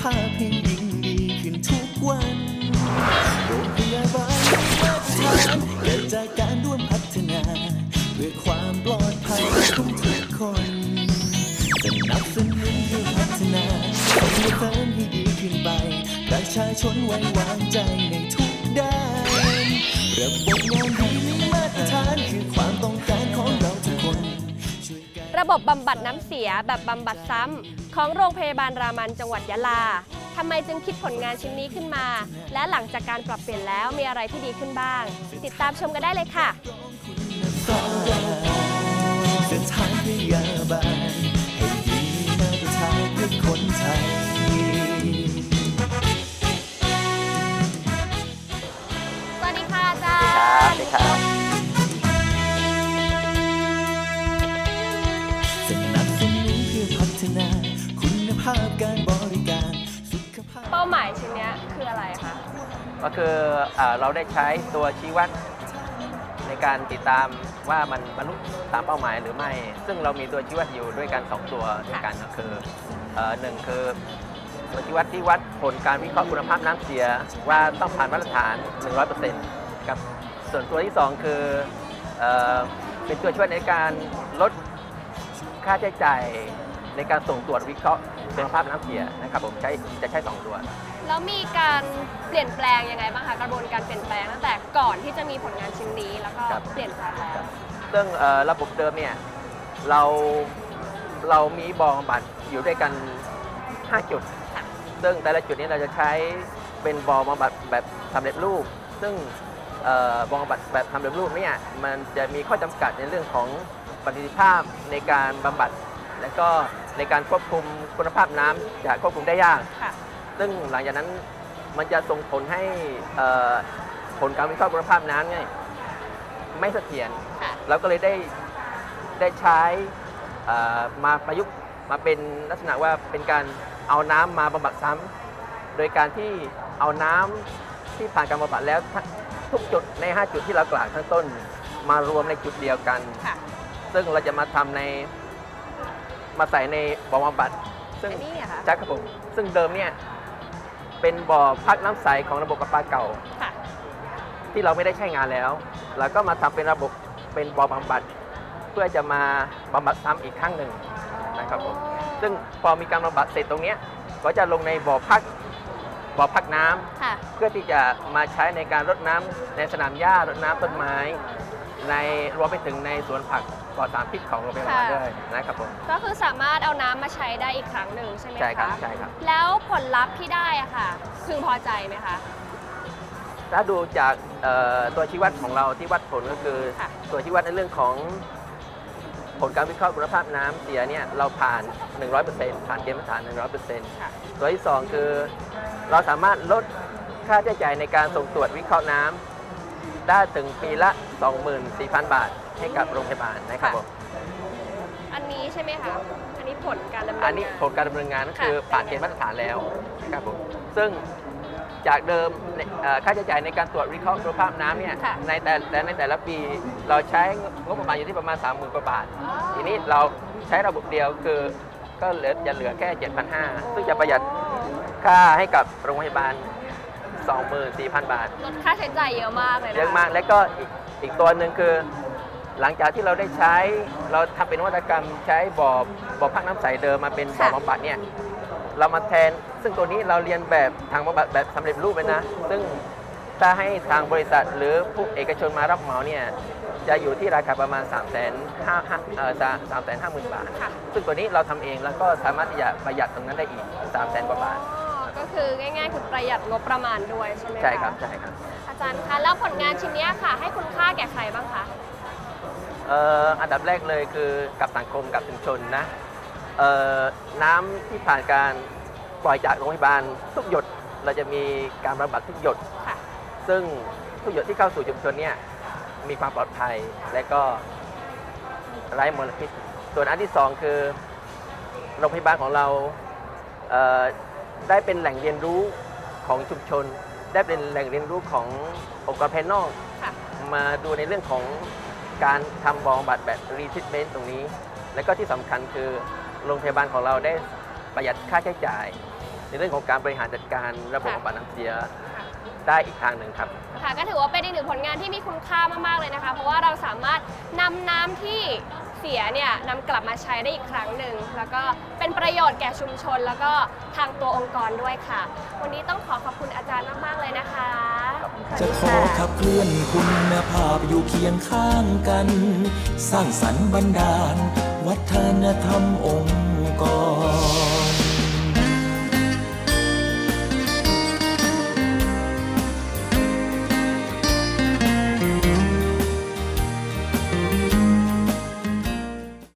ภาพให้ยิ่งดีขึ้นทุกวันโรงพยาบาลมีมาตรฐานเกิดจากการร่วมพัฒนา เพื่อความปลอดภัยของทุกคนสนับสนุนเพื่อพัฒนาส่งเสริมให้ดีขึ้นไป ประชาชนไว้วางใจในทุกด้านระบบงานที่มีมาตรฐานคือความต้องการของเราทุกคนช่วยกันระบบบำบัดน้ำเสียแบบบำบัดซ้ำ ของโรงพยาบาลรามันจังหวัดยะลาทำไมจึงคิดผลงานชิ้นนี้ขึ้นมา และหลังจากการปรับเปลี่ยนแล้วมีอะไรที่ดีขึ้นบ้าง ติดตามชมกันได้เลยค่ะสถางพยาบาลให้ดีมาตรฐานเพื่อคนไทย หมายชิ้นเนี้ยคืออะไรคะ ก็คืออ่าเราได้ใช้ตัวชี้วัดในการติดตามว่ามันบรรลุตามเป้าหมายหรือไม่ ซึ่งเรามีตัวชี้วัดอยู่ด้วยกัน 2 ตัวด้วยกันก็คือเอ่อหนึ่งคือตัวชี้วัดที่วัดผลการวิเคราะห์คุณภาพน้ำเสียว่าต้องผ่านมาตรฐาน 100%ครับส่วนตัวที่ 2 คือเอ่อเป็นตัวช่วยในการลดค่าใช้จ่าย ในการส่งตรวจวิเคราะห์คุณภาพน้ำเสียนะครับผมใช้จะใช้สองตัว แล้วมีการเปลี่ยนแปลงยังไงบ้างคะกระบวนการเปลี่ยนแปลงตั้งแต่ก่อนที่จะมีผลงานชิ้นนี้แล้วก็ครับ เปลี่ยนแปลงแล้ว ซึ่งเอ่อระบบเดิมเนี่ยเราเรามีบ่อบำบัดอยู่ด้วยกัน 5 จุด ค่ะ ซึ่งแต่ละจุดนี้เราจะใช้เป็นบ่อบำบัดแบบสำเร็จรูป ซึ่งเอ่อบ่อบำบัดแบบสำเร็จรูปเนี่ยมันจะมีข้อจำกัดในเรื่องของประสิทธิภาพในการบำบัด และก็ ในการควบคุมคุณภาพน้ำจะควบคุมได้ยากค่ะซึ่งหลังจากนั้นมันจะส่งผลให้เอ่อผลการวิเคราะห์คุณภาพน้ำเนี่ยไม่เสถียรค่ะเราก็เลยได้ได้ใช้เอ่อมาประยุกต์มาเป็นลักษณะว่าเป็นการเอาน้ำมาบำบัดซ้ำโดยการที่เอาน้ำที่ผ่านการบำบัดแล้วทั้งทุกจุดใน 5 จุดที่เรากล่าวข้างต้น มารวมในจุดเดียวกันค่ะซึ่งเราจะมาทำใน มาใส่ในบ่อบำบัด ซึ่งอันนี้อะคะใช่ครับผมซึ่งเดิมเนี่ยเป็นบ่อพักน้ำใสของระบบประปาเก่า ค่ะ ที่เราไม่ได้ใช้งานแล้วแล้วก็มาทำเป็นระบบเป็นบ่อบำบัด เพื่อจะมาบำบัดซ้ำอีกครั้งหนึ่ง นะครับผม ซึ่งพอมีการบำบัดเสร็จตรงเนี้ยก็จะลงในบ่อพักบ่อพักน้ำค่ะ เพื่อที่จะมาใช้ในการรดน้ำในสนามหญ้ารดน้ำต้นไม้ ในรวมไปถึงในสวนผักปลอดสารพิษของโรงพยาบาลค่ะ ด้วยนะครับผม ก็คือสามารถเอาน้ำมาใช้ได้อีกครั้งหนึ่งใช่ไหมคะใช่ครับใช่ครับ แล้วผลลัพธ์ที่ได้อะค่ะ พึงพอใจไหมคะ ถ้าดูจากเอ่อตัวชี้วัดของเราที่วัดผลก็คือ ค่ะ ตัวชี้วัดในเรื่องของผลการวิเคราะห์คุณภาพน้ำเสียเนี่ยเราผ่าน 100%ผ่านเกณฑ์มาตรฐาน 100%ค่ะ ตัวที่ 2 คือเราสามารถลดค่าใช้จ่ายในการส่งตรวจวิเคราะห์น้ำ ได้ถึงปีละ 24,000 บาทให้กับโรงพยาบาลนะครับผมอันนี้ใช่ไหมคะ อันนี้ผลการดำเนินงาน อันนี้ผลการดำเนินงานก็คือค่ะผ่านเกณฑ์มาตรฐานแล้วนะครับผมซึ่งจากเดิมเนี่ยเอ่อค่าใช้จ่ายในการตรวจวิเคราะห์คุณภาพน้ำเนี่ยค่ะ ในแต่แต่ในแต่ละปีเราใช้งบประมาณอยู่ที่ประมาณ 30,000กว่าบาท ทีนี้เราใช้ระบบเดียวคือก็เหลือจะเหลือแค่ 7,500ซึ่งจะประหยัดค่าให้กับโรงพยาบาล 24,000บาท ลดค่าใช้จ่ายเยอะมากเลยนะเยอะมาก และก็อีกอีกตัวหนึ่งคือ หลังจากที่เราได้ใช้ เราทำเป็นนวัตกรรมใช้บ่อบ่อพักน้ำใสเดิมมาเป็นบ่อบำบัดเนี่ย เรามาแทน ซึ่งตัวนี้เราเรียนแบบทางบำบัดแบบสำเร็จรูปเลยนะ ซึ่งถ้าให้ทางบริษัทหรือผู้เอกชนมารับเหมาเนี่ยจะอยู่ที่ราคาประมาณ 3 5 0 0 0 0เอ่อ3 5 0 0 0 0 บาทค่ะซึ่งตัวนี้เราทำเองแล้วก็สามารถที่จะประหยัดตรงนั้นได้อีก 3 0 0 0 0 0กว่าบาทอ๋อก็ คือง่ายๆคือประหยัดงบประมาณด้วยใช่ไหมะใช่ครับใช่ครับอาจารย์คะแล้วผลงานชิ้นเนี้ยค่ะ ให้คุณค่าแก่ใครบ้างคะเอ่ออันดับแรกเลยคือกับสังคมกับชุมชนนะเอ่อน้ำที่ผ่านการปล่อยจากโรงพยาบาลทุกหยด เราจะมีการบำบัดทุกหยด ค่ะ ซึ่งทุกหยดที่เข้าสู่ชุมชนเนี่ยมีความปลอดภัยและก็ไร้มลพิษ ส่วนอันที่สองคือโรงพยาบาลของเราเอ่อ ได้เป็นแหล่งเรียนรู้ของชุมชน ได้เป็นแหล่งเรียนรู้ขององค์กรภายนอก ค่ะ มาดูในเรื่องของการทำบำบัดแบบรีทิทเมนต์ตรงนี้ และก็ที่สำคัญคือโรงพยาบาลของเราได้ประหยัดค่าใช้จ่าย ในเรื่องของการบริหารจัดการระบบค่ะ บำบัดน้ำเสียค่ะ ได้อีกทางหนึ่งครับ ค่ะก็ถือว่าเป็นอีกหนึ่งผลงานที่มีคุณค่ามากๆเลยนะคะ เพราะว่าเราสามารถนำน้ำที่ เสียเนี่ยนำกลับมาใช้ได้อีกครั้งหนึ่ง แล้วก็เป็นประโยชน์แก่ชุมชน แล้วก็ทางตัวองค์กรด้วยค่ะ วันนี้ต้องขอขอบคุณอาจารย์มาก ๆ เลยนะคะจะขอขับเคลื่อนคุณภาพอยู่เคียงข้างกัน สร้างสรรค์บรรดาล วัฒนธรรมองค์กร